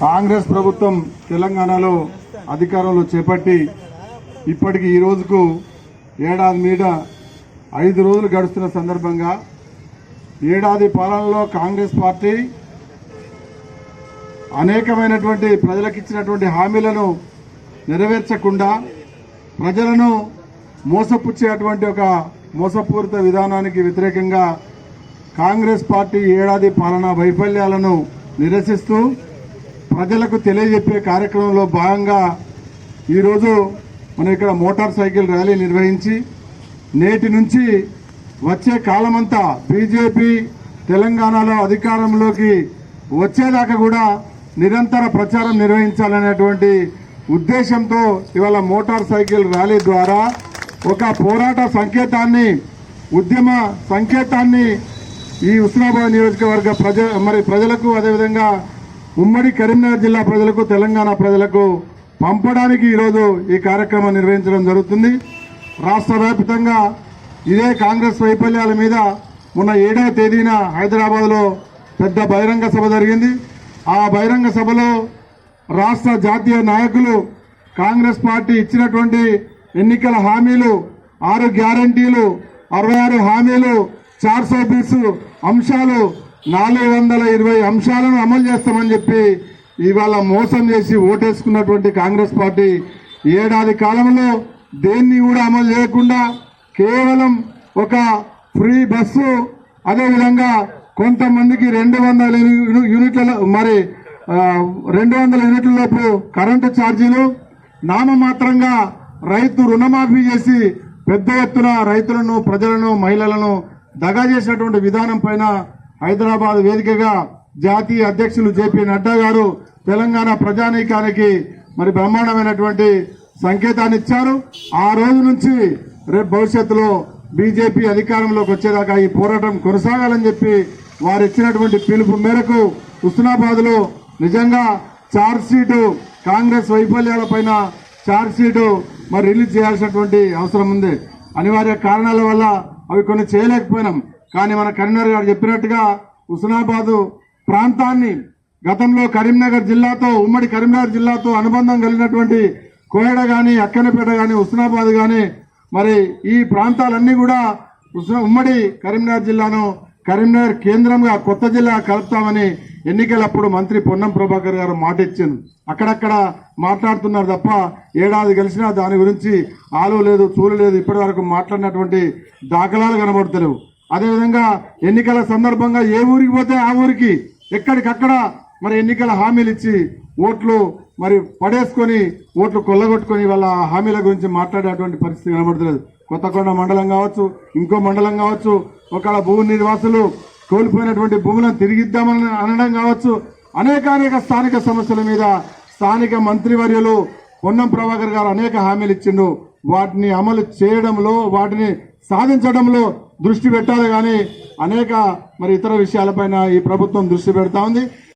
కాంగ్రెస్ ప్రభుత్వం తెలంగాణలో అధికారంలో చేపట్టి ఇప్పటికి ఈ రోజుకు ఏడాది మీద ఐదు రోజులు గడుస్తున్న సందర్భంగా ఏడాది పాలనలో కాంగ్రెస్ పార్టీ అనేకమైనటువంటి ప్రజలకు ఇచ్చినటువంటి హామీలను నెరవేర్చకుండా ప్రజలను మోసపుచ్చేటువంటి ఒక మోసపూరిత విధానానికి వ్యతిరేకంగా కాంగ్రెస్ పార్టీ ఏడాది పాలనా వైఫల్యాలను నిరసిస్తూ ప్రజలకు తెలియజెప్పే కార్యక్రమంలో భాగంగా ఈరోజు మనం ఇక్కడ మోటార్ సైకిల్ ర్యాలీ నిర్వహించి నేటి నుంచి వచ్చే కాలమంతా బీజేపీ తెలంగాణలో అధికారంలోకి వచ్చేదాకా కూడా నిరంతర ప్రచారం నిర్వహించాలనేటువంటి ఉద్దేశంతో ఇవాళ మోటార్ సైకిల్ ర్యాలీ ద్వారా ఒక పోరాట సంకేతాన్ని ఉద్యమ సంకేతాన్ని ఈ ఉస్మానాబాద్ నియోజకవర్గ ప్రజ మరి ప్రజలకు అదేవిధంగా ఉమ్మడి కరీంనగర్ జిల్లా ప్రజలకు తెలంగాణ ప్రజలకు పంపడానికి ఈరోజు ఈ కార్యక్రమం నిర్వహించడం జరుగుతుంది. రాష్ట్ర వ్యాప్తంగా ఇదే కాంగ్రెస్ వైఫల్యాల మీద మొన్న ఏడవ తేదీన హైదరాబాద్లో పెద్ద బహిరంగ సభ జరిగింది. ఆ బహిరంగ సభలో రాష్ట్ర జాతీయ నాయకులు కాంగ్రెస్ పార్టీ ఇచ్చినటువంటి ఎన్నికల హామీలు ఆరు గ్యారంటీలు అరవై ఆరు హామీలు చార్ సో అంశాలు నాలుగు వందల ఇరవై అంశాలను అమలు చేస్తామని చెప్పి ఇవాళ మోసం చేసి ఓటేసుకున్నటువంటి కాంగ్రెస్ పార్టీ ఏడాది కాలంలో దేన్ని కూడా అమలు చేయకుండా కేవలం ఒక ఫ్రీ బస్సు అదేవిధంగా కొంతమందికి రెండు వందల యూనిట్ల మరి రెండు వందల యూనిట్ల లోపు కరెంటు ఛార్జీలు నామమాత్రంగా రైతు రుణమాఫీ చేసి పెద్ద ఎత్తున రైతులను ప్రజలను మహిళలను దగా చేసినటువంటి విధానం పైన హైదరాబాద్ వేదికగా జాతీయ అధ్యక్షులు జేపీ నడ్డా గారు తెలంగాణ ప్రజానీకానికి మరి బ్రహ్మాండమైనటువంటి సంకేతాన్ని ఇచ్చారు. ఆ రోజు నుంచి రేపు భవిష్యత్తులో బీజేపీ అధికారంలోకి వచ్చేదాకా ఈ పోరాటం కొనసాగాలని చెప్పి వారు ఇచ్చినటువంటి పిలుపు మేరకు హుస్నాబాద్లో నిజంగా చార్జ్ షీటు కాంగ్రెస్ వైఫల్యాల పైన చార్జ్ షీటు మరి రిలీజ్ చేయాల్సినటువంటి అవసరం ఉంది. అనివార్య కారణాల వల్ల అవి కొన్ని చేయలేకపోయినాం. కానీ మన కరీంనగర్ గారు చెప్పినట్టుగా హుస్నాబాదు ప్రాంతాన్ని గతంలో కరీంనగర్ జిల్లాతో ఉమ్మడి కరీంనగర్ జిల్లాతో అనుబంధం కలిగినటువంటి కోయడ కానీ అక్కనపేట కానీ హుస్నాబాద్ కానీ మరి ఈ ప్రాంతాలన్నీ కూడా ఉమ్మడి కరీంనగర్ జిల్లాను కరీంనగర్ కేంద్రంగా కొత్త జిల్లా కలుపుతామని ఎన్నికలప్పుడు మంత్రి పొన్నం ప్రభాకర్ గారు మాట ఇచ్చింది అక్కడక్కడ మాట్లాడుతున్నారు తప్ప ఏడాది కలిసినా దాని గురించి ఆలు లేదు చూలు లేదు ఇప్పటి వరకు మాట్లాడినటువంటి దాఖలాలు కనబడతలేవు. అదేవిధంగా ఎన్నికల సందర్భంగా ఏ ఊరికి పోతే ఆ ఊరికి ఎక్కడికక్కడ మరి ఎన్నికల హామీలు ఇచ్చి ఓట్లు మరి పడేసుకొని ఓట్లు కొల్లగొట్టుకొని వాళ్ళ హామీల గురించి మాట్లాడేటువంటి పరిస్థితి కనబడతలేదు కొత్తకొండ మండలం కావచ్చు ఇంకో మండలం కావచ్చు ఒకవేళ భూ నిర్వాసులు కోల్పోయినటువంటి భూములను తిరిగిద్దామని అనడం కావచ్చు అనేక అనేక స్థానిక సమస్యల మీద స్థానిక మంత్రివర్యులు పొన్నం ప్రభాకర్ గారు అనేక హామీలు ఇచ్చిండు. వాటిని అమలు చేయడంలో వాటిని సాధించడంలో దృష్టి పెట్టాలి కానీ అనేక మరి ఇతర విషయాలపైన ఈ ప్రభుత్వం దృష్టి పెడతా ఉంది.